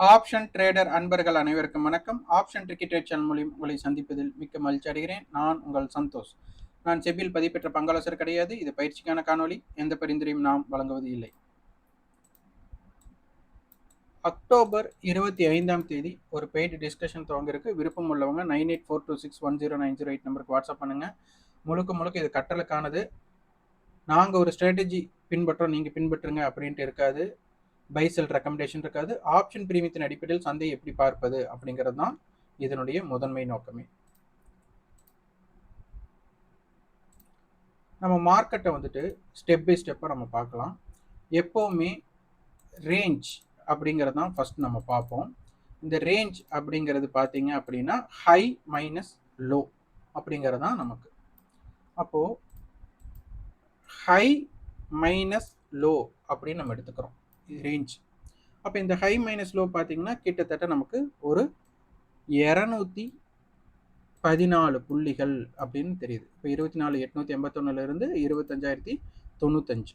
Option trader அன்பர்கள் அனைவருக்கும் வணக்கம். ஆப்ஷன் டிக்கெட் சேனல் மூலியம் உங்களை சந்திப்பதில் மிக்க மகிழ்ச்சி அடைகிறேன். நான் உங்கள் சந்தோஷ். நான் செபியில் பதிப்பெற்ற பங்காளசர் கிடையாது. இது பயிற்சிக்கான காணொளி. எந்த பரிந்துரையும் நாம் வழங்குவது இல்லை. அக்டோபர் இருபத்தி ஐந்தாம் தேதி ஒரு பெய்டு டிஸ்கஷன் துவங்கிருக்கு விருப்பம் உள்ளவங்க nine eight four two six one zero nine zero eight நம்பருக்கு வாட்ஸ்அப் பண்ணுங்கள் முழுக்க முழுக்க இது கட்டலுக்கானது. நாங்கள் ஒரு ஸ்ட்ராட்டஜி பின்பற்றோம். நீங்கள் பின்பற்றுங்க அப்படின்ட்டு இருக்காது. பை செல் ரெக்கமெண்டேஷன் இருக்காது. ஆப்ஷன் பிரீமியத்தின் அடிப்படையில் சந்தையை எப்படி பார்ப்பது அப்படிங்கிறது தான் இதனுடைய முதன்மை நோக்கமே. நம்ம மார்க்கெட்டை வந்துட்டு ஸ்டெப் பை ஸ்டெப்பாக நம்ம பார்க்கலாம். எப்போவுமே ரேஞ்ச் அப்படிங்கிறது தான் ஃபஸ்ட் நம்ம பார்ப்போம். இந்த ரேஞ்ச் அப்படிங்கிறது பார்த்தீங்க அப்படின்னா ஹை மைனஸ் லோ அப்படிங்கிறது தான் நமக்கு. அப்போது ஹை மைனஸ் லோ அப்படின்னு நம்ம எடுத்துக்கிறோம். ரேஞ்ச் அப்போ இந்த ஹை மைனஸ் லோ பார்த்தீங்கன்னா கிட்டத்தட்ட நமக்கு ஒரு இரநூத்தி பதினாலு புள்ளிகள் அப்படின்னு தெரியுது. இப்போ இருபத்தி நாலு எட்நூற்றி எண்பத்தொன்னுலேருந்து இருபத்தஞ்சாயிரத்தி தொண்ணூத்தஞ்சு.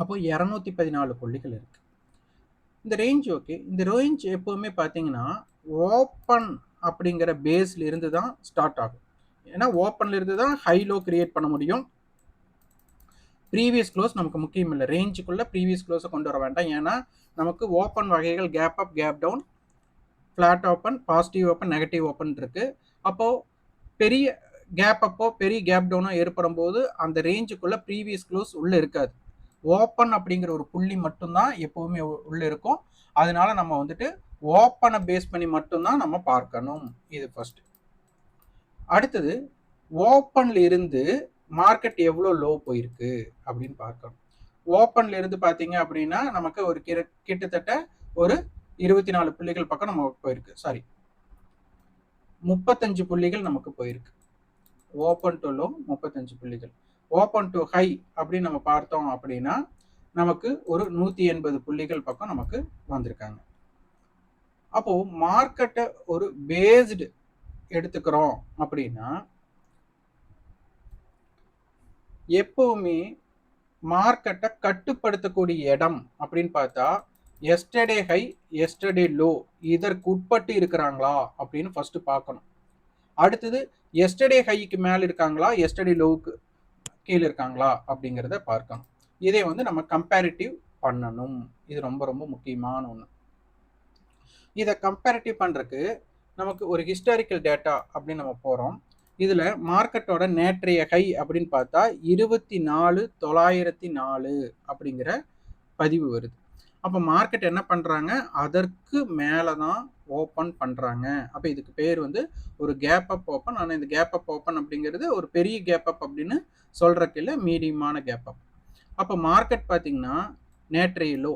அப்போ இரநூத்தி பதினாலு புள்ளிகள் இருக்குது இந்த ரேஞ்ச் ஓகே இந்த ரேஞ்ச் எப்போவுமே பார்த்தீங்கன்னா ஓப்பன் அப்படிங்கிற பேஸில் இருந்து தான் ஸ்டார்ட் ஆகும். ஏன்னா ஓப்பனில் இருந்து தான் ஹை லோ கிரியேட் பண்ண முடியும். ப்ரீவியஸ் க்ளோஸ் நமக்கு முக்கியம் இல்லை ரேஞ்சுக்குள்ளே ப்ரீவியஸ் க்ளோஸை கொண்டு வர வேண்டாம். ஏன்னா நமக்கு ஓப்பன் வகைகள் gap up gap down flat open positive open negative open இருக்குது அப்போது பெரிய கேப் அப்போ பெரிய கேப் டவுனோ ஏற்படும் போது அந்த ரேஞ்சுக்குள்ளே ப்ரீவியஸ் க்ளோஸ் உள்ளே இருக்காது. ஓப்பன் அப்படிங்கிற ஒரு புள்ளி மட்டும்தான் எப்போவுமே உள்ளே இருக்கும். அதனால நம்ம வந்துட்டு ஓப்பனை பேஸ் பண்ணி மட்டும்தான் நம்ம பார்க்கணும். இது ஃபஸ்ட்டு அடுத்தது ஓப்பனில் இருந்து மார்க்கெட் எவ்வளோ லோ போயிருக்கு அப்படின்னு பார்க்கணும். ஓப்பன்ல இருந்து பார்த்தீங்க அப்படின்னா நமக்கு ஒரு கிட்டத்தட்ட ஒரு இருபத்தி நாலு புள்ளிகள் பக்கம் நம்ம போயிருக்கு. சாரி முப்பத்தஞ்சு புள்ளிகள் நமக்கு போயிருக்கு. ஓப்பன் டு லோ முப்பத்தஞ்சு புள்ளிகள். ஓப்பன் டு ஹை அப்படின்னு நம்ம பார்த்தோம் அப்படின்னா நமக்கு ஒரு நூற்றி எண்பது புள்ளிகள் பக்கம் நமக்கு வந்திருக்காங்க. அப்போது மார்க்கெட்டை ஒரு பேஸ்டு எடுத்துக்கிறோம் அப்படின்னா எப்பவுமே மார்க்கெட்டை கட்டுப்படுத்தக்கூடிய இடம் அப்படின்னு பார்த்தா எஸ்டர்டே ஹை எஸ்டர்டே லோ இதற்கு உட்பட்டு இருக்கிறாங்களா அப்படின்னு ஃபர்ஸ்ட் பார்க்கணும். அடுத்தது எஸ்டர்டே ஹைக்கு மேலே இருக்காங்களா? எஸ்டர்டே லோவுக்கு கீழே இருக்காங்களா? அப்படிங்கிறத பார்க்கணும். இதை வந்து நம்ம கம்பேரிட்டிவ் பண்ணணும். இது ரொம்ப ரொம்ப முக்கியமான ஒன்று இதை கம்பேரிட்டிவ் பண்ணுறதுக்கு நமக்கு ஒரு ஹிஸ்டாரிக்கல் டேட்டா அப்படின்னு நம்ம போகிறோம் இதில் மார்க்கெட்டோட நேற்றைய ஹை அப்படின்னு பார்த்தா இருபத்தி நாலு தொள்ளாயிரத்தி நாலு அப்படிங்கிற பதிவு வருது. அப்போ மார்க்கெட் என்ன பண்ணுறாங்க அதற்கு மேலே தான் ஓப்பன் பண்ணுறாங்க அப்போ இதுக்கு பேர் வந்து ஒரு கேப் அப் ஓப்பன் ஆனால் இந்த கேப் அப் ஓப்பன் அப்படிங்கிறது ஒரு பெரிய கேப் அப் அப்படின்னு சொல்கிறக்கு இல்லை மீடியமான கேப் அப் அப்போ மார்க்கெட் பார்த்திங்கன்னா நேற்றைய லோ.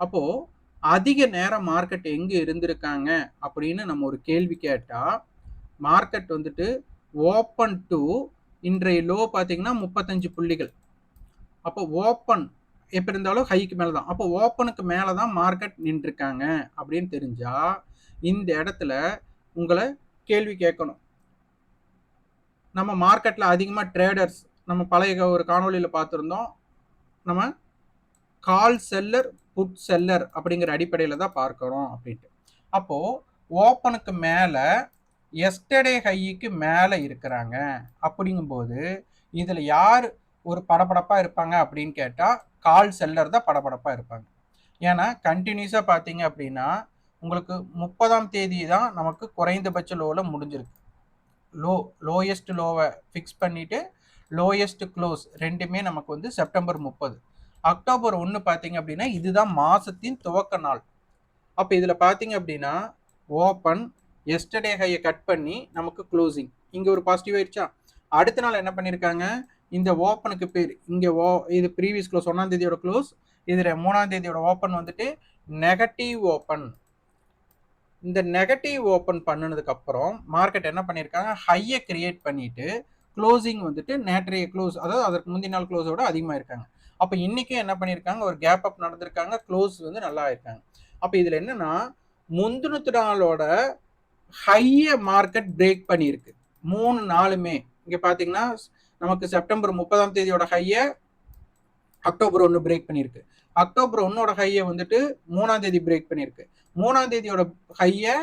அப்போது அதிக நேரம் மார்க்கெட் எங்கே இருந்திருக்காங்க அப்படின்னு நம்ம ஒரு கேள்வி கேட்டால் மார்க்கெட் வந்துட்டு ஓப்பன் டு இன்றைய லோ பார்த்தீங்கன்னா முப்பத்தஞ்சு புள்ளிகள். அப்போ ஓப்பன் எப்படி இருந்தாலும் ஹைக்கு மேலே தான் அப்போ ஓப்பனுக்கு மேலே தான் மார்க்கெட் நின்றுருக்காங்க அப்படின்னு தெரிஞ்சால் இந்த இடத்துல உங்களை கேள்வி கேட்கணும். நம்ம மார்க்கெட்டில் அதிகமாக ட்ரேடர்ஸ் நம்ம பழைய ஒரு காணொலியில் பார்த்துருந்தோம். நம்ம கால் செல்லர் புட் செல்லர் அப்படிங்கிற அடிப்படையில் தான் பார்க்குறோம் அப்படின்ட்டு. அப்போது ஓப்பனுக்கு மேலே எஸ்டர்டே ஹைக்கு மேலே இருக்கிறாங்க. அப்படிங்கும்போது இதில் யார் ஒரு படபடப்பாக இருப்பாங்க அப்படின்னு கேட்டால் கால் செல்லர் தான் படபடப்பாக இருப்பாங்க. ஏன்னா கண்டினியூஸாக பார்த்தீங்க அப்படின்னா உங்களுக்கு முப்பதாம் தேதி தான் நமக்கு குறைந்தபட்ச லோவில் முடிஞ்சிருக்கு. லோ லோயஸ்ட் லோவை ஃபிக்ஸ் பண்ணிவிட்டு லோயஸ்ட் க்ளோஸ் ரெண்டுமே நமக்கு வந்து செப்டம்பர் முப்பது. அக்டோபர் ஒன்று பார்த்தீங்க அப்படின்னா இதுதான் மாதத்தின் துவக்க நாள். அப்போ இதில் பார்த்தீங்க அப்படின்னா ஓப்பன் எஸ்டர்டே ஹையை கட் பண்ணி நமக்கு க்ளோசிங் இங்கே ஒரு பாசிட்டிவ் ஆயிடுச்சா? அடுத்த நாள் என்ன பண்ணியிருக்காங்க இந்த ஓப்பனுக்கு பேர் இங்கே ஓ இது ப்ரீவியஸ் க்ளோஸ் ஒன்றாம் தேதியோட க்ளோஸ் இதில் மூணாம் தேதியோட ஓப்பன் வந்துட்டு நெகட்டிவ் ஓப்பன் இந்த நெகட்டிவ் ஓப்பன் பண்ணினதுக்கப்புறம் மார்க்கெட் என்ன பண்ணியிருக்காங்க ஹையை கிரியேட் பண்ணிட்டு க்ளோசிங் வந்துட்டு நேற்றைய க்ளோஸ் அதாவது அதற்கு முந்தின நாள் க்ளோஸோட அதிகமாக இருக்காங்க அப்போ இன்றைக்கும் என்ன பண்ணியிருக்காங்க ஒரு கேப் அப் நடந்திருக்காங்க. க்ளோஸ் வந்து நல்லா இருக்காங்க அப்போ இதில் என்னென்னா முந்தினத்து நாளோட ஹைய மார்க்கெட் பிரேக் பண்ணியிருக்கு. மூணு நாளுமே. இங்கே பார்த்தீங்கன்னா நமக்கு செப்டம்பர் முப்பதாம் தேதியோட ஹையை அக்டோபர் ஒன்று பிரேக் பண்ணியிருக்கு. அக்டோபர் ஒன்னோட ஹையை வந்துட்டு மூணாம் தேதி பிரேக் பண்ணியிருக்கு. மூணாம் தேதியோட ஹையை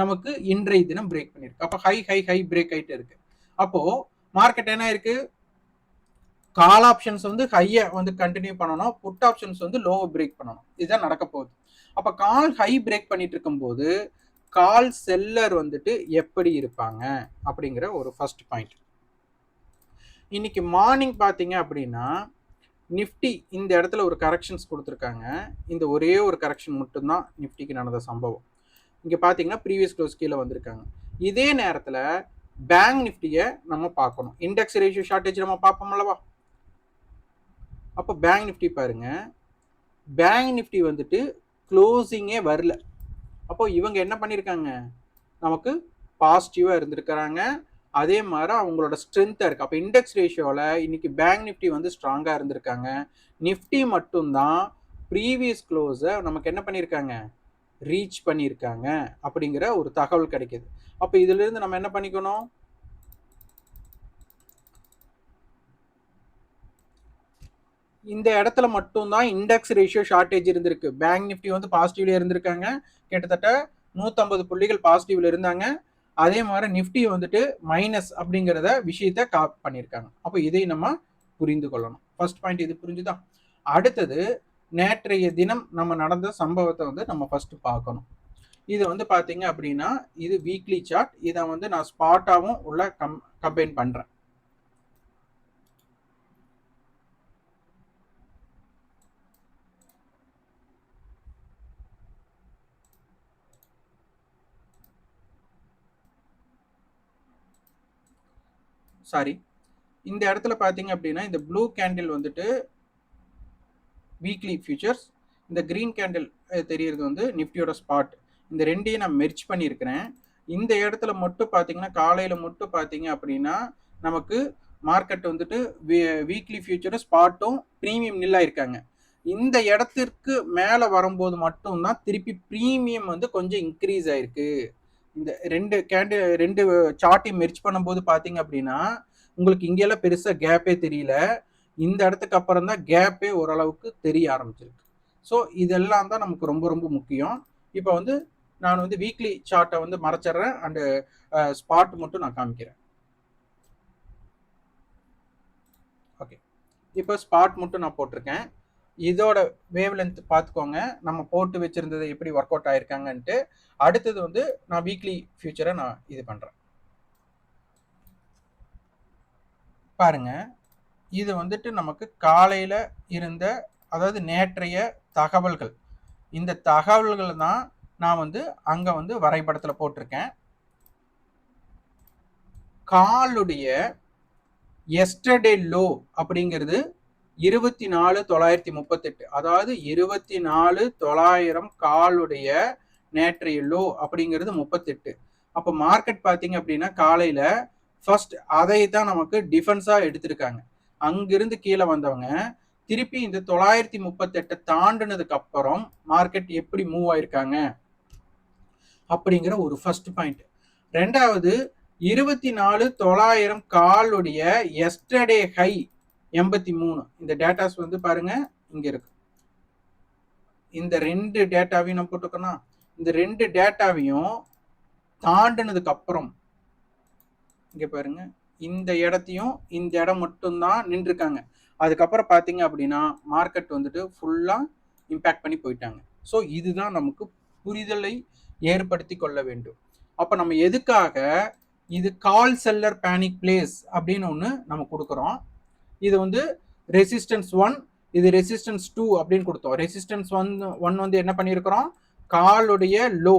நமக்கு இன்றைய தினம் பிரேக் பண்ணியிருக்கு. அப்போ ஹை ஹை ஹை பிரேக் ஆகிட்டு இருக்கு. அப்போ மார்க்கெட் என்ன இருக்கு கால் ஆப்ஷன்ஸ் வந்து ஹையை வந்து கண்டினியூ பண்ணணும். புட் ஆப்ஷன்ஸ் வந்து லோவை பிரேக் பண்ணணும். இதுதான் நடக்க போகுது. அப்போ கால் ஹை பிரேக் பண்ணிட்டு இருக்கும்போது கால் செல்லர் வந்துட்டு எப்படி இருப்பாங்க அப்படிங்கிற ஒரு ஃபர்ஸ்ட் பாயிண்ட் இன்னைக்கு மார்னிங் பார்த்தீங்க அப்படின்னா நிஃப்டி இந்த இடத்துல ஒரு கரெக்ஷன்ஸ் கொடுத்துருக்காங்க. இந்த ஒரே ஒரு கரெக்ஷன் மட்டும்தான் நிஃப்டிக்கு நடந்த சம்பவம். இங்கே பார்த்தீங்கன்னா ப்ரீவியஸ் க்ளோஸ் கீழே வந்திருக்காங்க. இதே நேரத்தில் பேங்க் நிஃப்டியை நம்ம பார்க்கணும். இண்டெக்ஸ் ரேஷியோ ஷார்ட்டேஜ் நம்ம பார்ப்போம்லவா அப்போ பேங்க் நிஃப்டி பாருங்கள் பேங்க் நிஃப்டி வந்துட்டு க்ளோசிங்கே வரல. அப்போ இவங்க என்ன பண்ணியிருக்காங்க நமக்கு பாசிட்டிவாக இருந்திருக்கிறாங்க. அதே மாதிரி அவங்களோட ஸ்ட்ரென்த்தாக இருக்குது அப்போ இண்டெக்ஸ் ரேஷியோவில் இன்றைக்கி பேங்க் நிஃப்டி வந்து ஸ்ட்ராங்காக இருந்திருக்காங்க. நிஃப்டி மட்டும்தான் ப்ரீவியஸ் க்ளோஸை நமக்கு என்ன பண்ணியிருக்காங்க ரீச் பண்ணியிருக்காங்க அப்படிங்கிற ஒரு தகவல் கிடைக்கிது. அப்போ இதிலிருந்து நம்ம என்ன பண்ணிக்கணும்? இந்த இடத்துல மட்டும்தான் இண்டெக்ஸ் ரேஷியோ ஷார்ட்டேஜ் இருந்திருக்கு. பேங்க் நிஃப்டி வந்து பாசிட்டிவ்ல இருந்திருக்காங்க. கிட்டத்தட்ட நூற்றம்பது புள்ளிகள் பாசிட்டிவ்ல இருந்தாங்க. அதே மாதிரி நிஃப்டி வந்துட்டு மைனஸ் அப்படிங்கிறத விஷயத்த கா பண்ணியிருக்காங்க. அப்போ இதை நம்ம புரிந்து கொள்ளணும். ஃபர்ஸ்ட் பாயிண்ட் இது புரிஞ்சுதான் அடுத்தது நேற்றைய தினம் நம்ம நடந்த சம்பவத்தை வந்து நம்ம ஃபர்ஸ்ட் பார்க்கணும். இது வந்து பார்த்தீங்க அப்படின்னா இது வீக்லி சார்ட் இதை வந்து நான் ஸ்பாட்டாகவும் உள்ள கம் கம்பைன் பண்ணுறேன் சாரி இந்த இடத்துல பார்த்தீங்க அப்படின்னா இந்த ப்ளூ கேண்டில் வந்துட்டு வீக்லி ஃபியூச்சர்ஸ் இந்த க்ரீன் கேண்டில் தெரியறது வந்து நிஃப்டியோட ஸ்பாட் இந்த ரெண்டையும் நான் மெர்ச் பண்ணியிருக்கிறேன். இந்த இடத்துல மட்டும் பார்த்தீங்கன்னா காலையில் மட்டும் பார்த்தீங்க அப்படின்னா நமக்கு மார்க்கெட் வந்துட்டு வீக்லி ஃபியூச்சரும் ஸ்பாட்டும் ப்ரீமியம் நில்லாயிருக்காங்க இந்த இடத்திற்கு மேலே வரும்போது மட்டும்தான் திருப்பி ப்ரீமியம் வந்து கொஞ்சம் இன்க்ரீஸ் ஆயிருக்கு. இந்த ரெண்டு கேண்டு ரெண்டு சார்ட்டையும் மெர்ச் பண்ணும்போது பார்த்தீங்க அப்படின்னா உங்களுக்கு இங்கெல்லாம் பெருசாக கேப்பே தெரியல. இந்த இடத்துக்கு அப்புறம் தான் கேப்பே ஓரளவுக்கு தெரிய ஆரம்பிச்சிருக்கு. ஸோ இதெல்லாம் தான் நமக்கு ரொம்ப ரொம்ப முக்கியம். இப்போ வந்து நான் வந்து வீக்லி சார்ட்டை வந்து மறைச்சிட்றேன். அண்டு ஸ்பாட் மட்டும் நான் காமிக்கிறேன். ஓகே இப்போ ஸ்பாட் மட்டும் நான் போட்டிருக்கேன். இதோட வேவ் லென்த் பார்த்துக்கோங்க நம்ம போட்டு வச்சிருந்தது எப்படி ஒர்க் அவுட் ஆயிருக்காங்கன்ட்டு அடுத்தது வந்து நான் வீக்லி ஃபியூச்சரை நான் இது பண்ணுறேன் பாருங்க. இது வந்துட்டு நமக்கு காலையில் இருந்த அதாவது நேற்றைய தகவல்கள். இந்த தகவல்கள் தான் நான் வந்து அங்கே வந்து வரைபடத்தில் போட்டிருக்கேன். காலுடைய எஸ்டர்டே லோ அப்படிங்கிறது இருபத்தி நாலு தொள்ளாயிரத்தி முப்பத்தெட்டு. அதாவது இருபத்தி நாலு தொள்ளாயிரம் காலுடைய நேற்றைய லோ அப்படிங்கிறது முப்பத்தெட்டு. அப்போ மார்க்கெட் பார்த்தீங்க அப்படின்னா காலையில் ஃபர்ஸ்ட் அதை தான் நமக்கு டிஃபென்ஸாக எடுத்திருக்காங்க. அங்கிருந்து கீழே வந்தவங்க திருப்பி இந்த தொள்ளாயிரத்தி முப்பத்தெட்டை தாண்டினதுக்கு அப்புறம் மார்க்கெட் எப்படி மூவ் ஆயிருக்காங்க அப்படிங்கிற ஒரு ஃபர்ஸ்ட் பாயிண்ட் ரெண்டாவது இருபத்தி நாலு தொள்ளாயிரம் காலுடைய எஸ்டர்டே ஹை எண்பத்தி மூணு. இந்த டேட்டாஸ் வந்து பாருங்க இங்க இருக்கு. இந்த ரெண்டு டேட்டாவையும் நம்ம போட்டுக்கணும் இந்த ரெண்டு டேட்டாவையும் தாண்டினதுக்கு அப்புறம் இங்க பாருங்க இந்த இடத்தையும் இந்த இடம் மட்டும்தான் நின்றுருக்காங்க. அதுக்கப்புறம் பார்த்தீங்க அப்படின்னா மார்க்கெட் வந்துட்டு ஃபுல்லாக இம்பேக்ட் பண்ணி போயிட்டாங்க. ஸோ இதுதான் நமக்கு புரிதலை ஏற்படுத்தி கொள்ள வேண்டும். அப்போ நம்ம எதுக்காக இது கால் செல்லர் பேனிக் பிளேஸ் அப்படின்னு ஒன்று நம்ம கொடுக்குறோம். இது வந்து ரெசிஸ்டன்ஸ் ஒன் இது ரெசிஸ்டன்ஸ் டூ அப்படின்னு கொடுத்தோம். ரெசிஸ்டன்ஸ் ஒன் ஒன் வந்து என்ன பண்ணியிருக்கிறோம்? காலுடைய லோ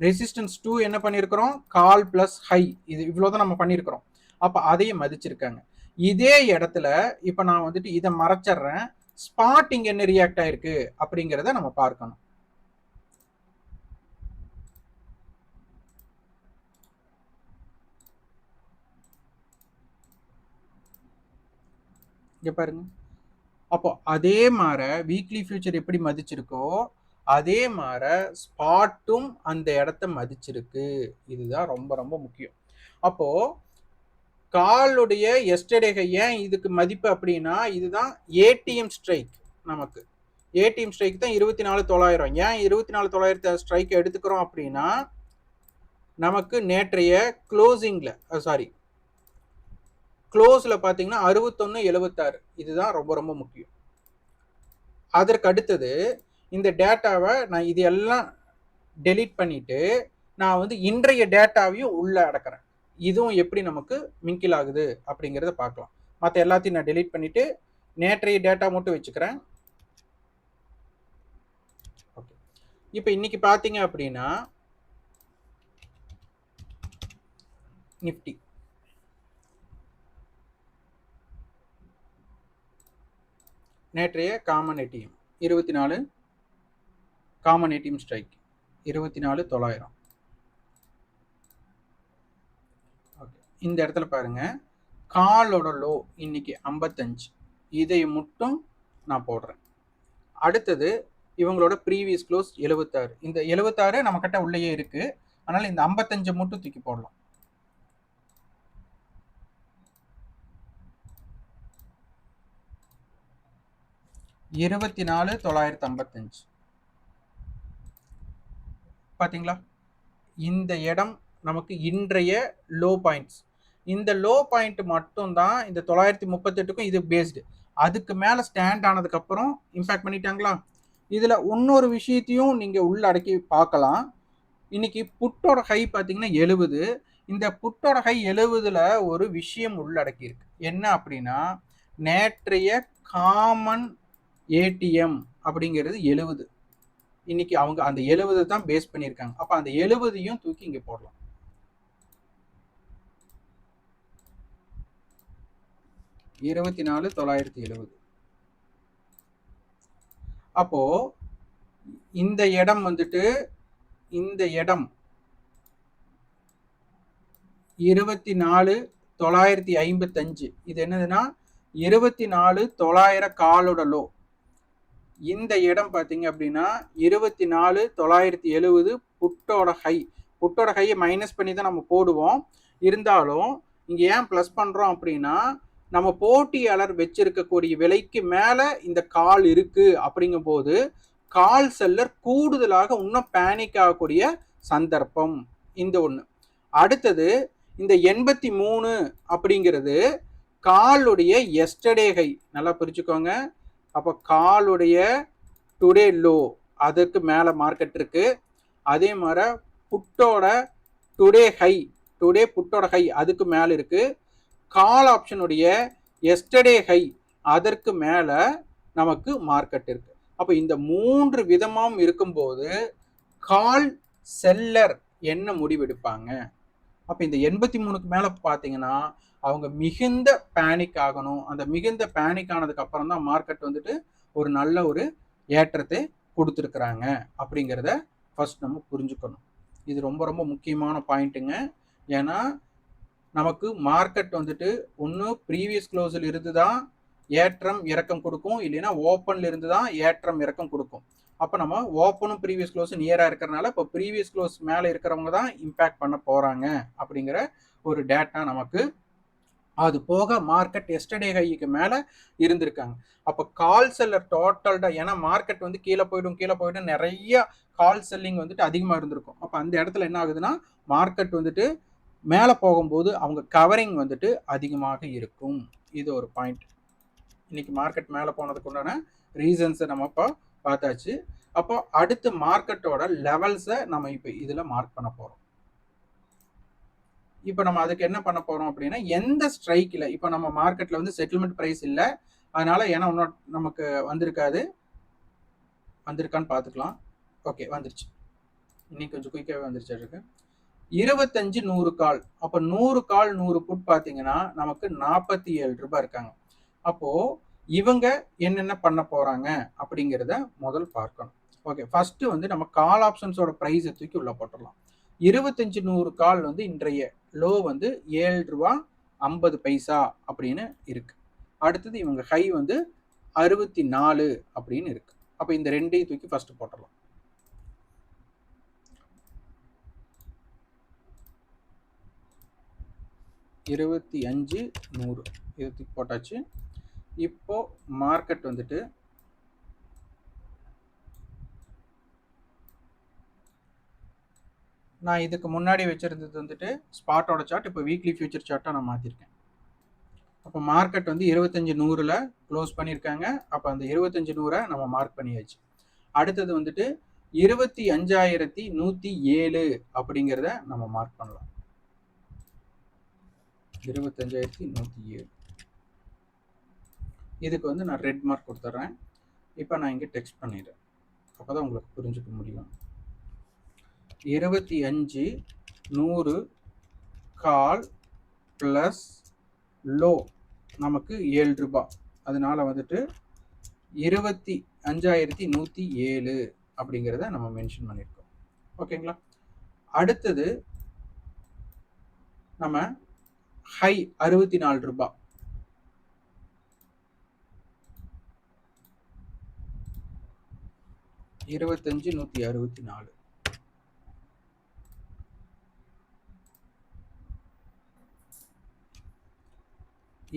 ரெசிஸ்டன்ஸ் டூ என்ன பண்ணியிருக்கிறோம்? கால் ப்ளஸ் ஹை இது இவ்வளோதான் நம்ம பண்ணியிருக்கிறோம். அப்போ அதையும் மதிச்சிருக்காங்க. இதே இடத்துல இப்போ நான் வந்துட்டு இதை மறைச்சிட்றேன். ஸ்பாட் இங்கே என்ன ரியாக்ட் ஆயிருக்கு அப்படிங்கிறத நம்ம பார்க்கணும். இங்கே பாருங்க. அப்போ அதே மாதிரி வீக்லி ஃபியூச்சர் எப்படி மதிச்சிருக்கோ அதே மாதிரி ஸ்பாட்டும் அந்த இடத்த மதிச்சிருக்கு. இதுதான் ரொம்ப ரொம்ப முக்கியம். அப்போ காலுடைய எஸ்டர்டே ஏன் இதுக்கு மதிப்பு அப்படின்னா இதுதான் ஏடிஎம் ஸ்ட்ரைக் நமக்கு. ஏடிஎம் ஸ்ட்ரைக் தான் இருபத்தி நாலு தொள்ளாயிரம். ஏன் இருபத்தி நாலு தொள்ளாயிரத்து ஸ்ட்ரைக் எடுத்துக்கிறோம் அப்படின்னா நமக்கு நேற்றைய க்ளோசிங்கில் சாரி க்ளோஸில் பார்த்தீங்கன்னா அறுபத்தொன்று எழுபத்தாறு. இதுதான் ரொம்ப ரொம்ப முக்கியம். அதற்கு அடுத்தது இந்த டேட்டாவை நான் இது எல்லாம் டெலீட் பண்ணிவிட்டு நான் வந்து இன்றைய டேட்டாவையும் உள்ளே அடக்கிறேன். இதுவும் எப்படி நமக்கு மிங்கில் ஆகுது அப்படிங்கிறத பார்க்கலாம். மற்ற எல்லாத்தையும் நான் டெலீட் பண்ணிவிட்டு நேற்றைய டேட்டா மட்டும் வச்சுக்கிறேன். ஓகே இப்போ இன்னைக்கு பார்த்தீங்க அப்படின்னா நிஃப்டி நேற்றைய காமன் ஏடிஎம் இருபத்தி நாலு காமன் ஏடிஎம் ஸ்ட்ரைக் இருபத்தி நாலு தொள்ளாயிரம். ஓகே இந்த இடத்துல பாருங்க. காலோட லோ இன்னைக்கு ஐம்பத்தஞ்சு. இதை மட்டும் நான் போடுறேன். அடுத்தது இவங்களோட ப்ரீவியஸ் க்ளோஸ் எழுபத்தாறு இந்த எழுபத்தாறு நம்மக்கிட்ட உள்ளேயே இருக்கு. அதனால இந்த ஐம்பத்தஞ்சு மட்டும் தூக்கி போடலாம். இருபத்தி நாலு தொள்ளாயிரத்தி ஐம்பத்தஞ்சு. பார்த்தீங்களா இந்த இடம் நமக்கு இன்றைய லோ பாயிண்ட்ஸ் இந்த லோ பாயிண்ட் மட்டும்தான் இந்த தொள்ளாயிரத்தி முப்பத்தெட்டுக்கும் இது பேஸ்டு அதுக்கு மேலே ஸ்டாண்ட் ஆனதுக்கப்புறம் இம்பேக்ட் பண்ணிட்டாங்களா? இதில் இன்னொரு விஷயத்தையும் நீங்கள் உள்ள அடக்கி பார்க்கலாம். இன்னைக்கு புட்டோட ஹை பார்த்தீங்கன்னா எழுபது. இந்த புட்டோட ஹை எழுபதுல ஒரு விஷயம் உள்ளடக்கியிருக்கு என்ன அப்படின்னா நேற்றைய காமன் ஏடிஎம் அப்படிங்கிறது எழுபது. இன்னைக்கு அவங்க அந்த எழுபது தான் பேஸ் பண்ணியிருக்காங்க. அப்போ அந்த எழுபதையும் தூக்கி இங்கே போடலாம். இருபத்தி நாலு தொள்ளாயிரத்தி எழுபது. அப்போ இந்த இடம் வந்துட்டு இந்த இடம் இருபத்தி நாலு தொள்ளாயிரத்தி ஐம்பத்தஞ்சு. இது என்னதுன்னா இருபத்தி நாலு தொள்ளாயிரம் காலோட லோ இந்த இடம் பார்த்தீங்க அப்படின்னா இருபத்தி நாலு தொள்ளாயிரத்தி எழுபது புட்டோட ஹை புட்டோட ஹையை மைனஸ் பண்ணி தான் நம்ம போடுவோம். இருந்தாலும் இங்கே ஏன் ப்ளஸ் பண்ணுறோம் அப்படின்னா நம்ம போட்டியாளர் வச்சிருக்கக்கூடிய விலைக்கு மேலே இந்த கால் இருக்குது அப்படிங்கும்போது கால் செல்லர் கூடுதலாக இன்னும் பேனிக் ஆகக்கூடிய சந்தர்ப்பம். இந்த ஒன்று அடுத்தது இந்த எண்பத்தி மூணு அப்படிங்கிறது காலுடைய எஸ்டர்டே ஹை நல்லா புரிச்சுக்கோங்க அப்போ காலுடைய டுடே லோ அதுக்கு மேலே மார்க்கெட் இருக்குது அதே மாதிரி புட்டோட டுடே ஹை டுடே புட்டோட ஹை அதுக்கு மேலே இருக்குது கால் ஆப்ஷனுடைய எஸ்டர்டே ஹை அதற்கு மேலே நமக்கு மார்க்கெட் இருக்குது அப்போ இந்த மூன்று விதமாகவும் இருக்கும்போது கால் செல்லர் என்ன முடிவெடுப்பாங்க? அப்போ இந்த எண்பத்தி மூணுக்கு மேலே பார்த்தீங்கன்னா அவங்க மிகுந்த பேனிக் ஆகணும். அந்த மிகுந்த பேனிக் ஆனதுக்கு அப்புறம் தான் மார்க்கெட் வந்துட்டு ஒரு நல்ல ஒரு ஏற்றத்தை கொடுத்துருக்குறாங்க அப்படிங்கிறத ஃபர்ஸ்ட் நம்ம புரிஞ்சுக்கணும். இது ரொம்ப ரொம்ப முக்கியமான பாயிண்ட்டுங்க ஏன்னா நமக்கு மார்க்கெட் வந்துட்டு ஒன்று ப்ரீவியஸ் க்ளோஸில் இருந்து தான் ஏற்றம் இறக்கம் கொடுக்கும். இல்லைன்னா ஓப்பனில் இருந்து தான் ஏற்றம் இறக்கம் கொடுக்கும். அப்போ நம்ம ஓப்பனும் ப்ரீவியஸ் க்ளோஸும் நியராக இருக்கிறனால இப்போ ப்ரீவியஸ் க்ளோஸ் மேலே இருக்கிறவங்க தான் இம்பேக்ட் பண்ண போகிறாங்க அப்படிங்கிற ஒரு டேட்டா நமக்கு அது போக மார்க்கெட் எஸ்டர்டே ஹைக்கு மேலே இருந்திருக்காங்க. அப்போ கால் செல்லர் டோட்டல்டாக ஏன்னா மார்க்கெட் வந்து கீழே போயிடும் கீழே போயிடும் நிறைய கால் செல்லிங் வந்துட்டு அதிகமாக இருந்திருக்கும். அப்போ அந்த இடத்துல என்ன ஆகுதுன்னா மார்க்கெட் வந்துட்டு மேலே போகும்போது அவங்க கவரிங் வந்துட்டு அதிகமாக இருக்கும். இது ஒரு பாயிண்ட் இன்னைக்கு மார்க்கெட் மேலே போனதுக்கு உண்டான ரீசன்ஸை நம்ம இப்போ பார்த்தாச்சு. அப்போ அடுத்து மார்க்கெட்டோட லெவல்ஸை நம்ம இப்போ இதில் மார்க் பண்ண போகிறோம் இப்போ நம்ம அதுக்கு என்ன பண்ண போகிறோம் அப்படின்னா எந்த ஸ்ட்ரைக்கில் இப்போ நம்ம மார்க்கெட்டில் வந்து செட்டில்மெண்ட் ப்ரைஸ் இல்லை. அதனால ஏன்னா இன்னும் நமக்கு வந்திருக்காது. வந்திருக்கான்னு பார்த்துக்கலாம் ஓகே வந்துருச்சு. இன்னைக்கு கொஞ்சம் குயிக்காகவே வந்துருச்சு இருக்கு. இருபத்தஞ்சு நூறு கால். அப்போ நூறு கால் நூறு புட் பார்த்தீங்கன்னா நமக்கு நாற்பத்தி ஏழு ரூபாய் இருக்காங்க. அப்போது இவங்க என்னென்ன பண்ண போகிறாங்க அப்படிங்கிறத முதல் பார்க்கணும். ஓகே ஃபஸ்ட்டு வந்து நம்ம கால் ஆப்ஷன்ஸோட ப்ரைஸை தூக்கி உள்ளே போட்டுடலாம். இருபத்தஞ்சு நூறு கால் வந்து இன்றைய லோ வந்து ஏழு ரூபா ஐம்பது பைசா அப்படின்னு இருக்கு. அடுத்தது இவங்க ஹை வந்து அறுபத்தி நாலு அப்படின்னு இருக்கு. அப்போ இந்த ரெண்டையும் தூக்கி ஃபர்ஸ்ட் போட்டுடலாம். இருபத்தி அஞ்சு நூறு. இது தூக்கி போட்டாச்சு. இப்போ மார்க்கெட் வந்துட்டு நான் இதுக்கு முன்னாடி வச்சுருந்தது வந்துட்டு ஸ்பாட்டோட சார்ட் இப்போ வீக்லி ஃபியூச்சர் சார்ட்டாக நான் மாற்றிருக்கேன் அப்போ மார்க்கெட் வந்து இருபத்தஞ்சி நூறில் க்ளோஸ் பண்ணியிருக்காங்க அப்போ அந்த இருபத்தஞ்சி நூறை நம்ம மார்க் பண்ணியாச்சு. அடுத்தது வந்துட்டு இருபத்தி அஞ்சாயிரத்தி நூற்றி ஏழு அப்படிங்கிறத நம்ம மார்க் பண்ணலாம். இருபத்தஞ்சாயிரத்தி நூற்றி ஏழு. இதுக்கு வந்து நான் ரெட் மார்க் கொடுத்துட்றேன். இப்போ நான் இங்கே டெக்ஸ்ட் பண்ணிடுறேன். அப்போ தான் உங்களுக்கு புரிஞ்சுக்க முடியும். இருபத்தி அஞ்சு நூறு கால் ப்ளஸ் லோ. நமக்கு ஏழு ரூபாய் அதனால வந்துட்டு இருபத்தி அஞ்சாயிரத்தி நூற்றி ஏழு அப்படிங்கிறத நம்ம மென்ஷன் பண்ணியிருக்கோம் ஓகேங்களா? அடுத்தது நம்ம ஹை அறுபத்தி நாலு ரூபாய் இருபத்தஞ்சு நூற்றி அறுபத்தி நாலு.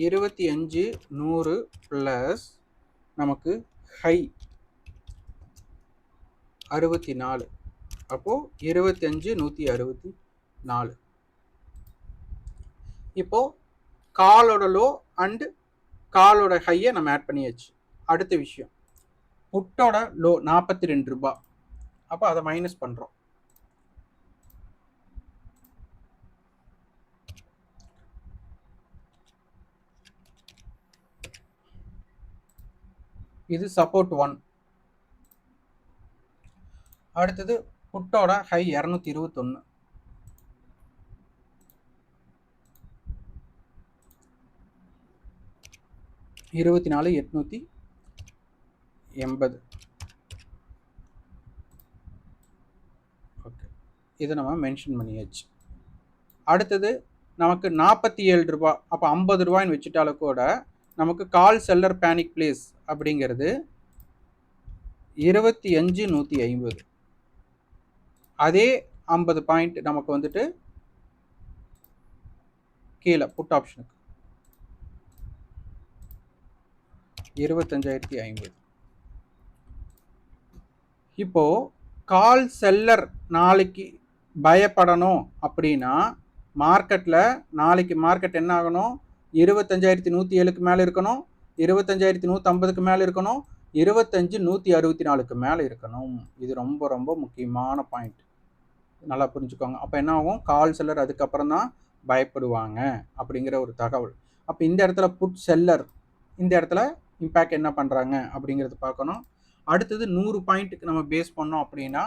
இருபத்தி அஞ்சு நூறு ப்ளஸ் நமக்கு ஹை அறுபத்தி நாலு. அப்போது இருபத்தஞ்சு நூற்றி அறுபத்தி நாலு. இப்போது காலோட லோ அண்டு காலோட ஹையை நம்ம ஆட் பண்ணியாச்சு. அடுத்த விஷயம். புட்டோட லோ நாற்பத்தி ரெண்டு ரூபா. அப்போ அதை மைனஸ் பண்ணுறோம் இது சப்போர்ட் ஒன் அடுத்தது புட்டோட ஹை இரநூத்தி இருபத்தொன்று இருபத்தி நாலு எட்நூற்றி எண்பது. ஓகே இதை நம்ம மென்ஷன் பண்ணியாச்சு. அடுத்தது நமக்கு நாற்பத்தி ஏழு ரூபா அப்போ ஐம்பது ரூபாய்னு வச்சுட்டாலும் கூட நமக்கு கால் செல்லர் பேனிக் பிளேஸ் அப்படிங்கிறது இருபத்தி அஞ்சு நூற்றி ஐம்பது. அதே ஐம்பது பாயிண்ட் நமக்கு வந்துட்டு கீழே புட் ஆப்ஷனுக்கு இருபத்தஞ்சாயிரத்தி ஐம்பது. இப்போ கால் செல்லர் நாளைக்கு பயப்படணும் அப்படின்னா மார்க்கெட்டில் நாளைக்கு மார்க்கெட் என்ன ஆகணும்? இருபத்தஞ்சாயிரத்தி நூற்றி ஏழுக்கு மேலே இருக்கணும். இருபத்தஞ்சாயிரத்தி நூற்றம்பதுக்கு மேலே இருக்கணும். இருபத்தஞ்சு நூற்றி அறுபத்தி நாலுக்கு மேலே இருக்கணும். இது ரொம்ப ரொம்ப முக்கியமான பாயிண்ட் நல்லா புரிஞ்சுக்கோங்க. அப்போ என்ன ஆகும்? கால் செல்லர் அதுக்கப்புறம் தான் பயப்படுவாங்க அப்படிங்கிற ஒரு தகவல். அப்போ இந்த இடத்துல புட் செல்லர் இந்த இடத்துல இம்பேக்ட் என்ன பண்ணுறாங்க அப்படிங்கிறது பார்க்கணும். அடுத்தது நூறு பாயிண்ட்டுக்கு நம்ம பேஸ் பண்ணோம் அப்படின்னா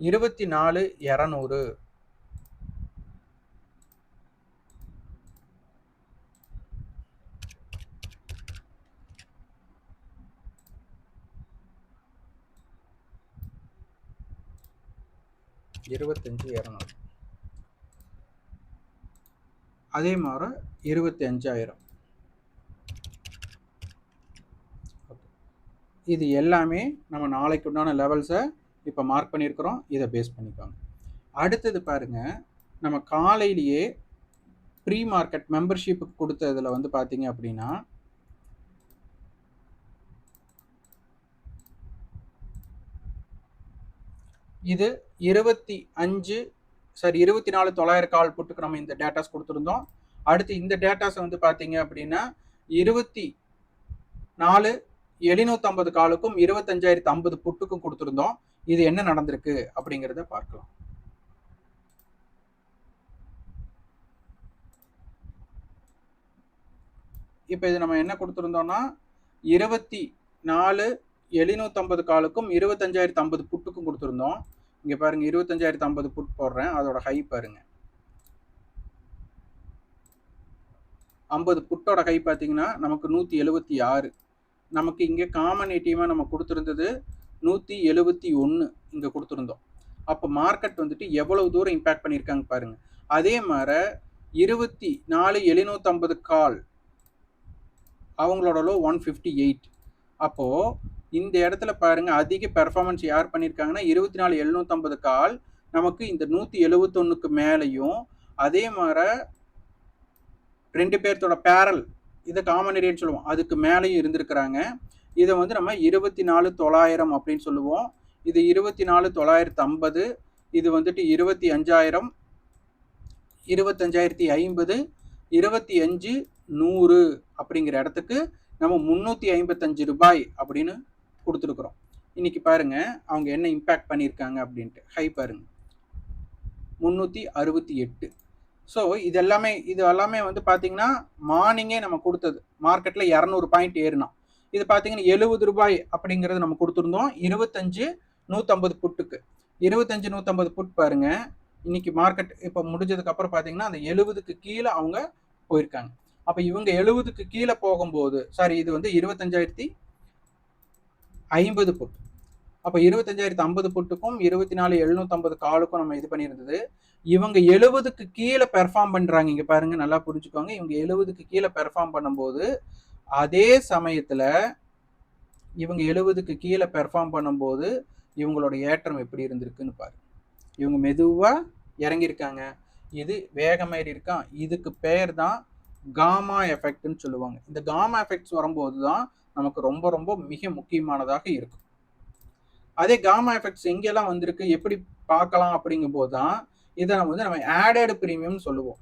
இருபத்தி நாலு இரநூறு. இருபத்தஞ்சு இரநூறு. அதே மாதிரி இருபத்தி அஞ்சாயிரம் இது எல்லாமே நம்ம நாளைக்கு உண்டான லெவல்ஸை இப்போ மார்க் பண்ணியிருக்கிறோம். இதை பேஸ் பண்ணிக்கோங்க. அடுத்தது பாருங்க நம்ம காலையிலேயே ப்ரீ மார்க்கெட் மெம்பர்ஷிப்புக்கு கொடுத்ததில் வந்து பார்த்தீங்க அப்படின்னா இது இருபத்தி அஞ்சு சாரி இருபத்தி நாலு தொள்ளாயிரம் கால் புட்டுக்கு நம்ம இந்த டேட்டாஸ் கொடுத்துருந்தோம். அடுத்து இந்த டேட்டாஸை வந்து பார்த்தீங்க அப்படின்னா இருபத்தி நாலு எழுநூற்றம்பது காலுக்கும் இருபத்தஞ்சாயிரத்து ஐம்பது புட்டுக்கும் கொடுத்துருந்தோம். இது என்ன நடந்திருக்கு அப்படிங்கிறத பார்க்கலாம். இப்போ இது நம்ம என்ன கொடுத்துருந்தோம்னா இருபத்தி நாலு எழுநூற்றம்பது காலுக்கும் இருபத்தஞ்சாயிரத்து ஐம்பது புட்டுக்கும் கொடுத்துருந்தோம். இங்கே பாருங்கள் இருபத்தஞ்சாயிரத்து ஐம்பது புட் போடுறேன். அதோட ஹை பாருங்க. ஐம்பது புட்டோட ஹை பார்த்தீங்கன்னா நமக்கு நூற்றி எழுபத்தி ஆறு. நமக்கு இங்கே காமன் ஏடிஎம்மாக நம்ம கொடுத்துருந்தது நூற்றி எழுபத்தி ஒன்று இங்கே கொடுத்துருந்தோம். அப்போ மார்க்கெட் வந்துட்டு எவ்வளவு தூரம் இம்பேக்ட் பண்ணியிருக்காங்க பாருங்கள் அதே மாதிரி இருபத்தி நாலு எழுநூற்றம்பது கால் அவங்களோட லோ ஒன் ஃபிஃப்டி எயிட் அப்போது இந்த இடத்துல பாருங்க அதிக பெர்ஃபார்மன்ஸ் யார் பண்ணியிருக்காங்கன்னா இருபத்தி நாலு எழுநூற்றம்பது கால் நமக்கு இந்த நூற்றி எழுபத்தொன்னுக்கு மேலேயும் அதே மாதிரி ரெண்டு பேர்த்தோட பேரல் இதை காமன் ரேட் சொல்லுவோம். அதுக்கு மேலேயும் இருந்திருக்கிறாங்க. இதை வந்து நம்ம இருபத்தி நாலு தொள்ளாயிரம் அப்படின்னு சொல்லுவோம். இது இருபத்தி நாலு தொள்ளாயிரத்து ஐம்பது இது வந்துட்டு இருபத்தி அஞ்சாயிரம் இருபத்தஞ்சாயிரத்தி ஐம்பது இருபத்தி அஞ்சு நூறு அப்படிங்கிற இடத்துக்கு நம்ம முந்நூற்றி ஐம்பத்தஞ்சு ரூபாய் அப்படின்னு கொடுத்துருக்குறோம். இன்னைக்கு பாருங்க அவங்க என்ன இம்பேக்ட் பண்ணியிருக்காங்க அப்படின்ட்டு. ஹை பாருங்க. முந்நூற்றி அறுபத்தி எட்டு. ஸோ இது எல்லாமே இது எல்லாமே வந்து பார்த்தீங்கன்னா மார்னிங்கே நம்ம கொடுத்தது. மார்க்கெட்டில் இரநூறு பாயிண்ட் ஏறினோம் இது பார்த்தீங்கன்னா எழுபது ரூபாய் அப்படிங்கிறது நம்ம கொடுத்துருந்தோம். இருபத்தஞ்சு நூற்றம்பது புட்டுக்கு. இருபத்தஞ்சு நூற்றம்பது புட் பாருங்க. இன்னைக்கு மார்க்கெட் இப்போ முடிஞ்சதுக்கு அப்புறம் பார்த்தீங்கன்னா அந்த எழுபதுக்கு கீழே அவங்க போயிருக்காங்க. அப்போ இவங்க எழுபதுக்கு கீழே போகும்போது சாரி இது வந்து இருபத்தஞ்சாயிரத்தி ஐம்பது புட் அப்போ இருபத்தஞ்சாயிரத்து ஐம்பது புட்டுக்கும் இருபத்தி நாலு எழுநூற்றம்பது காலுக்கும் நம்ம இது பண்ணியிருந்தது. இவங்க எழுபதுக்கு கீழே பெர்ஃபார்ம் பண்ணுறாங்க இங்கே பாருங்கள் நல்லா புரிஞ்சுக்கோங்க. இவங்க எழுபதுக்கு கீழே பெர்ஃபார்ம் பண்ணும்போது அதே சமயத்தில் இவங்க எழுபதுக்கு கீழே பெர்ஃபார்ம் பண்ணும்போது இவங்களோட ஏற்றம் எப்படி இருந்திருக்குன்னு பாரு இவங்க மெதுவாக இறங்கியிருக்காங்க. இது வேகமாரி இருக்கான். இதுக்கு பேர் தான் காமா எஃபெக்ட்னு சொல்லுவாங்க. இந்த காமா எஃபெக்ட்ஸ் வரும்போது தான் நமக்கு ரொம்ப ரொம்ப மிக முக்கியமானதாக இருக்கும். அதே காமா எஃபெக்ட்ஸ் எங்கெல்லாம் வந்திருக்கு எப்படி பார்க்கலாம் அப்படிங்கும்போது தான் இதை நம்ம வந்து நம்ம ஆடட் ப்ரீமியம்னு சொல்லுவோம்.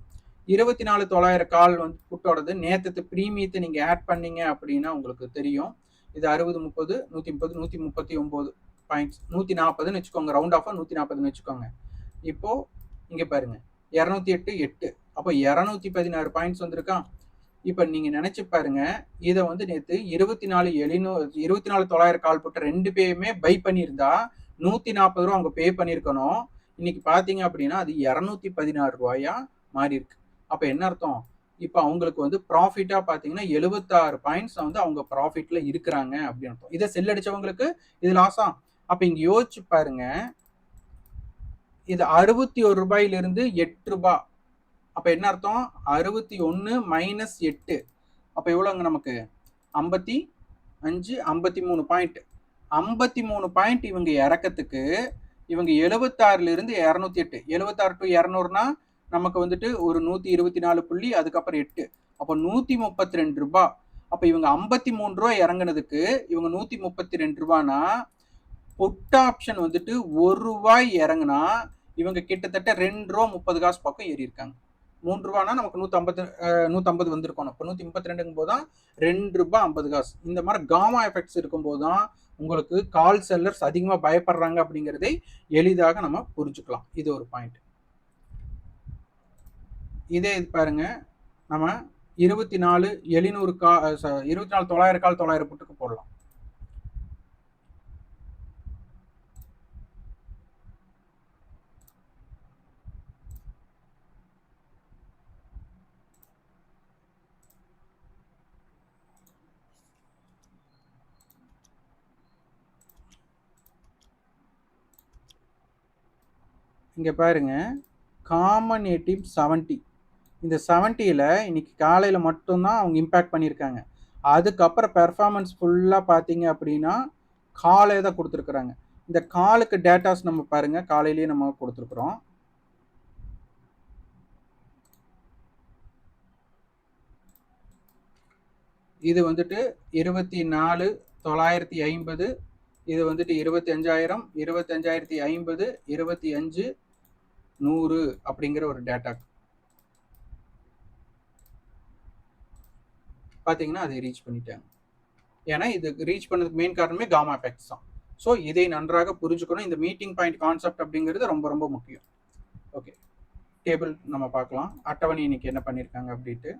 இருபத்தி நாலு தொள்ளாயிரம் கால் வந்து புட்டோடது நேற்று ப்ரீமியத்தை நீங்கள் ஆட் பண்ணீங்க அப்படின்னா உங்களுக்கு தெரியும். இது அறுபது முப்பது நூற்றி முப்பது நூற்றி முப்பத்தி ஒம்பது பாயிண்ட்ஸ் நூற்றி நாற்பதுன்னு வச்சுக்கோங்க ரவுண்ட் ஆஃபாக நூற்றி நாற்பதுன்னு வச்சுக்கோங்க. இப்போது இங்கே பாருங்க இரநூத்தி எட்டு எட்டு. அப்போ இரநூத்தி பதினாறு பாயிண்ட்ஸ் வந்திருக்கான் இப்போ நீங்கள் நினச்சி பாருங்க இதை வந்து நேற்று இருபத்தி நாலு எழுநூறு இருபத்தி நாலு தொள்ளாயிரம் கால் போட்டு ரெண்டு பேருமே பை பண்ணியிருந்தா நூற்றி நாற்பது ரூபா அவங்க பே பண்ணியிருக்கணும். இன்னைக்கு பார்த்தீங்க அப்படின்னா அது இரநூத்தி பதினாறு ரூபாயா மாறி இருக்கு. அப்போ என்ன அர்த்தம்? இப்போ அவங்களுக்கு வந்து ப்ராஃபிட்டாக பார்த்தீங்கன்னா எழுபத்தாறு பாயிண்ட்ஸ் வந்து அவங்க ப்ராஃபிட்ல இருக்கிறாங்க அப்படின்னு அர்த்தம். இதை செல்லடிச்சவங்களுக்கு இது லாஸா அப்போ இங்கே யோசிச்சு பாருங்க இது அறுபத்தி ஒரு ரூபாயிலிருந்து எட்டு ரூபாய் அப்போ என்ன அர்த்தம்? அறுபத்தி ஒன்று மைனஸ் எட்டு. அப்போ எவ்வளோங்க நமக்கு? ஐம்பத்தி அஞ்சு ஐம்பத்தி மூணு பாயிண்ட் ஐம்பத்தி மூணு பாயிண்ட் இவங்க இறக்கத்துக்கு இவங்க எழுபத்தாறுல இருந்து இரநூத்தி எட்டு. எழுபத்தாறு டு இரநூறுனா நமக்கு வந்துட்டு ஒரு நூற்றி இருபத்தி நாலு புள்ளி அதுக்கப்புறம் எட்டு. அப்போ நூற்றி முப்பத்தி ரெண்டு ரூபா. அப்போ இவங்க ஐம்பத்தி மூணு ரூபா இறங்குனதுக்கு இவங்க நூற்றி முப்பத்தி ரெண்டு ரூபானா புட் ஆப்ஷன் வந்துட்டு ஒரு ரூபாய் இறங்குனா இவங்க கிட்டத்தட்ட ரெண்டு ரூபா முப்பது காசு பக்கம் ஏறி இருக்காங்க மூன்று ரூபானா நமக்கு நூற்றம்பது நூற்றம்பது வந்திருக்கணும். இப்போ நூற்றி முப்பத்தி ரெண்டுங்கும் போது தான் ரெண்டு ரூபாய் ஐம்பது காசு. இந்த மாதிரி காமா எஃபெக்ட்ஸ் இருக்கும்போது தான் உங்களுக்கு கால் செல்லர்ஸ் அதிகமாக பயப்படுறாங்க அப்படிங்கிறதை எளிதாக நம்ம புரிஞ்சுக்கலாம். இது ஒரு பாயிண்ட். இதே இது பாருங்க. நம்ம இருபத்தி நாலு எழுநூறு கா இருபத்தி நாலு தொள்ளாயிரம் கால் தொள்ளாயிரம் புட்டுக்கு போடலாம். இங்கே பாருங்க. காமன் ஏடிம் செவன்ட்டி இந்த செவன்ட்டியில் இன்றைக்கி காலையில் மட்டும்தான் அவங்க இம்பேக்ட் பண்ணியிருக்காங்க. அதுக்கப்புறம் பெர்ஃபார்மன்ஸ் ஃபுல்லாக பார்த்தீங்க அப்படின்னா காலை தான் கொடுத்துருக்குறாங்க. இந்த காலுக்கு டேட்டாஸ் நம்ம பாருங்க. காலையிலேயே நம்ம கொடுத்துருக்குறோம். இது வந்துட்டு இருபத்தி நாலு தொள்ளாயிரத்தி ஐம்பது. இது வந்துட்டு இருபத்தி அஞ்சாயிரம் இருபத்தஞ்சாயிரத்தி ஐம்பது இருபத்தி அஞ்சு நூறு அப்படிங்கிற ஒரு டேட்டா பார்த்தீங்கன்னா அதை ரீச் பண்ணிட்டாங்க. ஏன்னா இது ரீச் பண்ணதுக்கு மெயின் காரணமே காமா எஃபெக்ட்ஸ் தான். ஸோ இதை நன்றாக புரிஞ்சுக்கணும். இந்த மீட்டிங் பாயிண்ட் கான்செப்ட் அப்படிங்கிறது ரொம்ப ரொம்ப முக்கியம். ஓகே டேபிள் நம்ம பார்க்கலாம். அட்டவணை இன்னைக்கு என்ன பண்ணியிருக்காங்க அப்படின்ட்டு.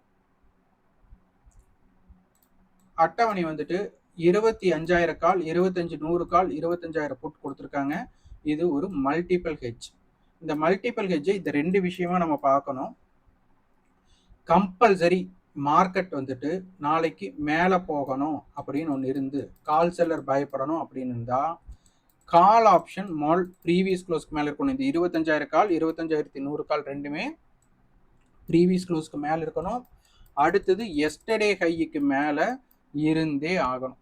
அட்டவணை வந்துட்டு இருபத்தி அஞ்சாயிரம் கால் இருபத்தஞ்சு நூறு கால் இருபத்தஞ்சாயிரம் புட் கொடுத்துருக்காங்க. இது ஒரு மல்டிபிள் ஹெச் இந்த மல்டிபிள் ஹெஜ்ஜை இந்த ரெண்டு விஷயமா நம்ம பார்க்கணும். கம்பல்சரி மார்க்கெட் வந்துட்டு நாளைக்கு மேலே போகணும் அப்படின்னு ஒன்று இருந்து கால் செல்லர் பயப்படணும் அப்படின்னு இருந்தால் கால் ஆப்ஷன் மால் ப்ரீவியஸ் க்ளோஸ்க்கு மேலே இருக்கணும். இந்த இருபத்தஞ்சாயிரம் கால் இருபத்தஞ்சாயிரத்தி நூறு கால் ரெண்டுமே ப்ரீவியஸ் க்ளோஸ்க்கு மேலே இருக்கணும். அடுத்தது எஸ்டர்டே ஹைக்கு மேலே இருந்தே ஆகணும்.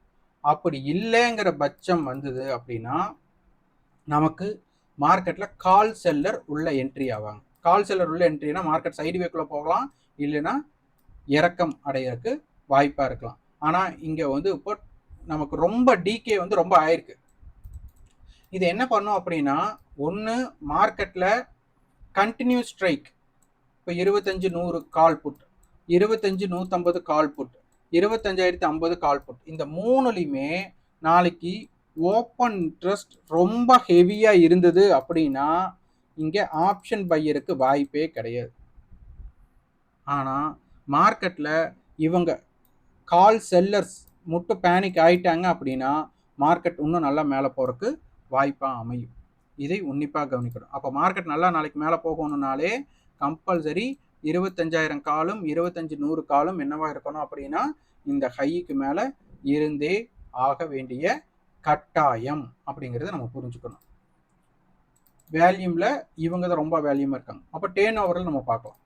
அப்படி இல்லைங்கிற பட்சம் வந்தது அப்படின்னா நமக்கு மார்க்கெட்டில் கால் செல்லர் உள்ள என்ட்ரி ஆவாங்க. கால் செல்லர் உள்ள என்ட்ரினா மார்க்கெட் சைடு வேக்குள்ளே போகலாம். இல்லைன்னா இறக்கம் அடையிறதுக்கு வாய்ப்பாக இருக்கலாம். ஆனால் இங்கே வந்து இப்போ நமக்கு ரொம்ப டிகே வந்து ரொம்ப ஆயிருக்கு. இது என்ன பண்ணும் அப்படின்னா ஒன்று மார்க்கெட்டில் கண்டினியூ ஸ்ட்ரைக் இப்போ இருபத்தஞ்சு நூறு கால் புட் இருபத்தஞ்சு நூற்றம்பது கால் புட் இருபத்தஞ்சாயிரத்தி ஐம்பது கால் புட் இந்த மூணுலையுமே நாளைக்கு ஓப்பன் ட்ரஸ்ட் ரொம்ப ஹெவியாக இருந்தது அப்படின்னா இங்கே ஆப்ஷன் பையருக்கு வாய்ப்பே கிடையாது. ஆனால் மார்க்கெட்டில் இவங்க கால் செல்லர்ஸ் மட்டும் பேனிக் ஆயிட்டாங்க அப்படின்னா மார்க்கெட் இன்னும் நல்லா மேலே போகிறதுக்கு வாய்ப்பாக அமையும். இதை உன்னிப்பாக கவனிக்கணும். அப்போ மார்க்கெட் நல்லா நாளைக்கு மேலே போகணுன்னாலே கம்பல்சரி இருபத்தஞ்சாயிரம் காலும் இருபத்தஞ்சி நூறு காலும் என்னவா இருக்கணும் அப்படின்னா இந்த ஹைக்கு மேலே இருந்தே ஆக வேண்டிய கட்டாயம் அப்படிங்கிறத நம்ம புரிஞ்சுக்கணும். வேல்யூமில் இவங்க தான் ரொம்ப வேல்யூமாக இருக்காங்க. அப்போ டேன் ஓவரில் நம்ம பார்க்கலாம்.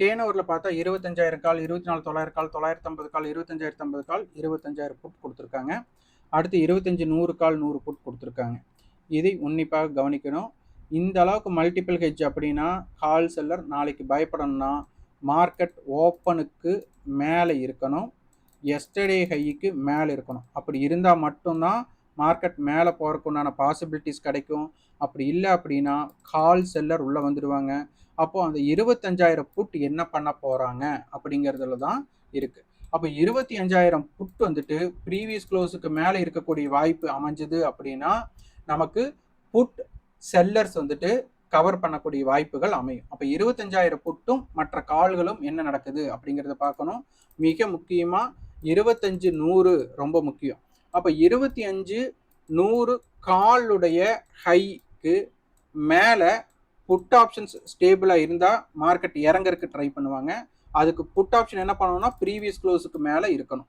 டேன் ஓவரில் பார்த்தா இருபத்தஞ்சாயிரம் கால் இருபத்தி நாலு தொள்ளாயிரம் கால் தொள்ளாயிரத்தி ஐம்பது கால் இருபத்தஞ்சாயிரத்தி ஐம்பது கால் இருபத்தஞ்சாயிரம் புட் கொடுத்துருக்காங்க. அடுத்து இருபத்தஞ்சி நூறு கால் நூறு புட் கொடுத்துருக்காங்க. இதை உன்னிப்பாக கவனிக்கணும். இந்த அளவுக்கு மல்டிபிள் ஹெஜ் அப்படின்னா கால் செல்லர் நாளைக்கு பயப்படணும்னா மார்க்கெட் ஓப்பனுக்கு மேலே இருக்கணும். எஸ்டர்டே ஹைக்கு மேலே இருக்கணும். அப்படி இருந்தால் மட்டும்தான் மார்க்கெட் மேலே போகிறக்கு உண்டான பாசிபிலிட்டிஸ் கிடைக்கும். அப்படி இல்லை அப்படின்னா கால் செல்லர் உள்ளே வந்துடுவாங்க. அப்போது அந்த இருபத்தஞ்சாயிரம் புட் என்ன பண்ண போகிறாங்க அப்படிங்கிறதுல தான் இருக்குது அப்போ இருபத்தி அஞ்சாயிரம் புட் வந்துட்டு ப்ரீவியஸ் க்ளோஸுக்கு மேலே இருக்கக்கூடிய வாய்ப்பு அமைஞ்சது அப்படின்னா நமக்கு புட் செல்லர்ஸ் வந்துட்டு கவர் பண்ணக்கூடிய வாய்ப்புகள் அமையும். அப்போ இருபத்தஞ்சாயிரம் புட்டும் மற்ற கால்களும் என்ன நடக்குது அப்படிங்கிறத பார்க்கணும். மிக முக்கியமாக இருபத்தஞ்சு நூறு ரொம்ப முக்கியம். அப்போ இருபத்தி அஞ்சு நூறு காலுடைய ஹைக்கு மேலே புட் ஆப்ஷன்ஸ் ஸ்டேபிளாக இருந்தால் மார்க்கெட் இறங்கறதுக்கு ட்ரை பண்ணுவாங்க. அதுக்கு புட் ஆப்ஷன் என்ன பண்ணணும்னா ப்ரீவியஸ் க்ளோஸுக்கு மேலே இருக்கணும்.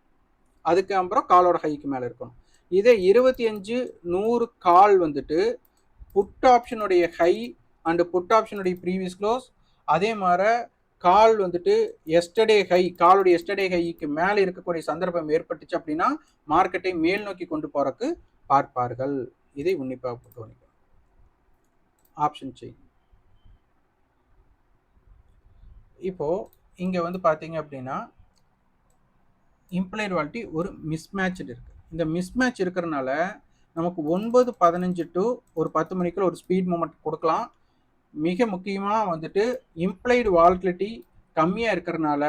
அதுக்கு அப்புறம் காலோட ஹைக்கு மேலே இருக்கணும். இதே இருபத்தி அஞ்சு நூறு கால் வந்துட்டு புட் ஆப்ஷனுடைய ஹை அண்டு புட் ஆப்ஷனுடைய ப்ரீவியஸ் க்ளோஸ் அதே மாதிரி கால் வந்துட்டு எஸ்டர்டே ஹை காலுடைய எஸ்டர்டே ஹைக்கு மேலே இருக்கக்கூடிய சந்தர்ப்பம் ஏற்பட்டுச்சு அப்படின்னா மார்க்கெட்டை மேல் நோக்கி கொண்டு போறக்கு பார்ப்பார்கள். இதை உன்னிப்பாக கவனிக்கணும். ஆப்ஷன் செயின் இப்போ இங்கே வந்து பார்த்தீங்க அப்படின்னா இம்ப்ளைட் வாலிட்டி ஒரு மிஸ்மேட்ச் இருக்கு. இந்த மிஸ்மேட்ச் இருக்கிறனால நமக்கு ஒன்பது பதினஞ்சு டு ஒரு பத்து மணிக்குள்ள ஒரு ஸ்பீட் மூமெண்ட் கொடுக்கலாம். மிக முக்கியமாக வந்துட்டு இம்ப்ளைடு வால்டிலிட்டி கம்மியாக இருக்கிறனால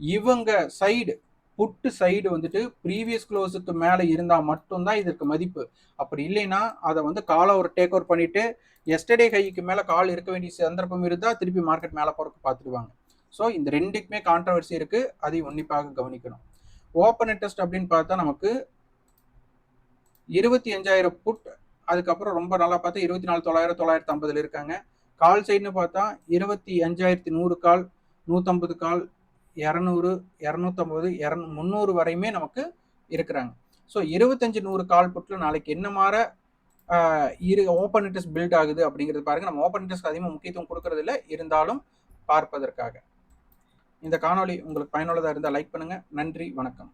இவங்க சைடு புட்டு சைடு வந்துட்டு ப்ரீவியஸ் க்ளோஸுக்கு மேலே இருந்தால் மட்டும்தான் இதற்கு மதிப்பு. அப்படி இல்லைன்னா அதை வந்து காலை ஒரு டேக் ஓவர் பண்ணிவிட்டு எஸ்டர்டே கைக்கு மேலே கால் இருக்க வேண்டிய சந்தர்ப்பம் இருந்தால் திருப்பி மார்க்கெட் மேலே போகிறக்கு பார்த்துருவாங்க ஸோ இந்த ரெண்டுக்குமே கான்ட்ரவர்சி இருக்குது அதை உன்னிப்பாக கவனிக்கணும். ஓப்பன் இன்ட்ரெஸ்ட் அப்படின்னு பார்த்தா நமக்கு இருபத்தி அஞ்சாயிரம் புட் அதுக்கப்புறம் ரொம்ப நல்லா பார்த்தா இருபத்தி நாலு தொள்ளாயிரம் தொள்ளாயிரத்தி ஐம்பதில் இருக்காங்க. கால் சைடுன்னு பார்த்தா இருபத்தி அஞ்சாயிரத்தி நூறு கால் நூற்றம்பது கால் இரநூறு இரநூத்தம்பது இரநூ முந்நூறு வரையுமே நமக்கு இருக்கிறாங்க. ஸோ இருபத்தஞ்சு நூறு கால் புட்டில் நாளைக்கு என்ன மாற இரு ஓப்பன் இன்ட்ரெஸ்ட் பில்ட் ஆகுது அப்படிங்கிறது பாருங்க. நம்ம ஓப்பன் இன்ட்ரெஸ்ட் அதிகமாக முக்கியத்துவம் கொடுக்கறது இல்லை. இருந்தாலும் பார்ப்பதற்காக. இந்த காணொலி உங்களுக்கு பயனுள்ளதாக இருந்தால் லைக் பண்ணுங்கள் நன்றி வணக்கம்.